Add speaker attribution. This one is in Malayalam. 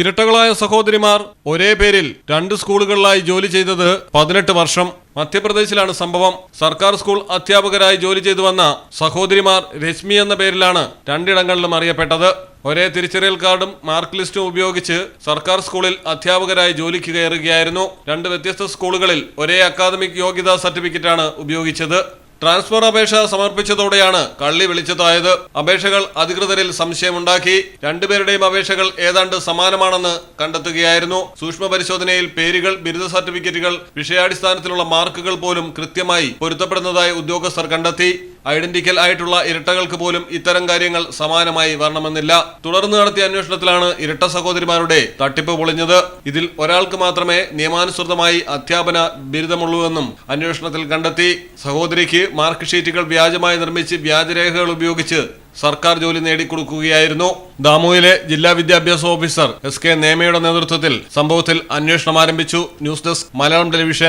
Speaker 1: ഇരട്ടകളായ സഹോദരിമാർ ഒരേ പേരിൽ രണ്ട് സ്കൂളുകളിലായി ജോലി ചെയ്തത് പതിനെട്ട് വർഷം. മധ്യപ്രദേശിലാണ് സംഭവം. സർക്കാർ സ്കൂൾ അധ്യാപകരായി ജോലി ചെയ്തു വന്ന സഹോദരിമാർ രശ്മി എന്ന പേരിലാണ് രണ്ടിടങ്ങളിലും അറിയപ്പെട്ടത്. ഒരേ തിരിച്ചറിയൽ കാർഡും മാർക്ക് ലിസ്റ്റും ഉപയോഗിച്ച് സർക്കാർ സ്കൂളിൽ അധ്യാപകരായി ജോലിക്ക് കയറുകയായിരുന്നു. രണ്ട് വ്യത്യസ്ത സ്കൂളുകളിൽ ഒരേ അക്കാദമിക് യോഗ്യതാ സർട്ടിഫിക്കറ്റാണ് ഉപയോഗിച്ചത്. ട്രാൻസ്ഫർ അപേക്ഷ സമർപ്പിച്ചതോടെയാണ് കള്ളി വിളിച്ചതായത്. അപേക്ഷകൾ അധികൃതരിൽ സംശയമുണ്ടാക്കി. രണ്ടുപേരുടെയും അപേക്ഷകൾ ഏതാണ്ട് സമാനമാണെന്ന് കണ്ടെത്തുകയായിരുന്നു. സൂക്ഷ്മ പരിശോധനയിൽ പേരുകൾ ബിരുദ സർട്ടിഫിക്കറ്റുകൾ വിഷയാടിസ്ഥാനത്തിലുള്ള മാർക്കുകൾ പോലും കൃത്യമായി പൊരുത്തപ്പെടുന്നതായി ഉദ്യോഗസ്ഥർ കണ്ടെത്തി. ഐഡന്റിക്കൽ ആയിട്ടുള്ള ഇരട്ടകൾക്ക് പോലും ഇത്തരം കാര്യങ്ങൾ സമാനമായി വരണമെന്നില്ല. തുടർന്ന് നടത്തിയ അന്വേഷണത്തിലാണ് ഇരട്ട സഹോദരിമാരുടെ തട്ടിപ്പ് പൊളിഞ്ഞത്. ഇതിൽ ഒരാൾക്ക് മാത്രമേ നിയമാനുസൃതമായി അധ്യാപന ബിരുദമുള്ളൂവെന്നും അന്വേഷണത്തിൽ കണ്ടെത്തി. സഹോദരിക്ക് മാർക്ക് ഷീറ്റുകൾ വ്യാജമായി നിർമ്മിച്ച് വ്യാജരേഖകൾ ഉപയോഗിച്ച് സർക്കാർ ജോലി നേടിക്കൊടുക്കുകയായിരുന്നു. ദാമുവിലെ ജില്ലാ വിദ്യാഭ്യാസ ഓഫീസർ എസ് കെ നേമയുടെ നേതൃത്വത്തിൽ സംഭവത്തിൽ അന്വേഷണം ആരംഭിച്ചു. News desk Malayalam television.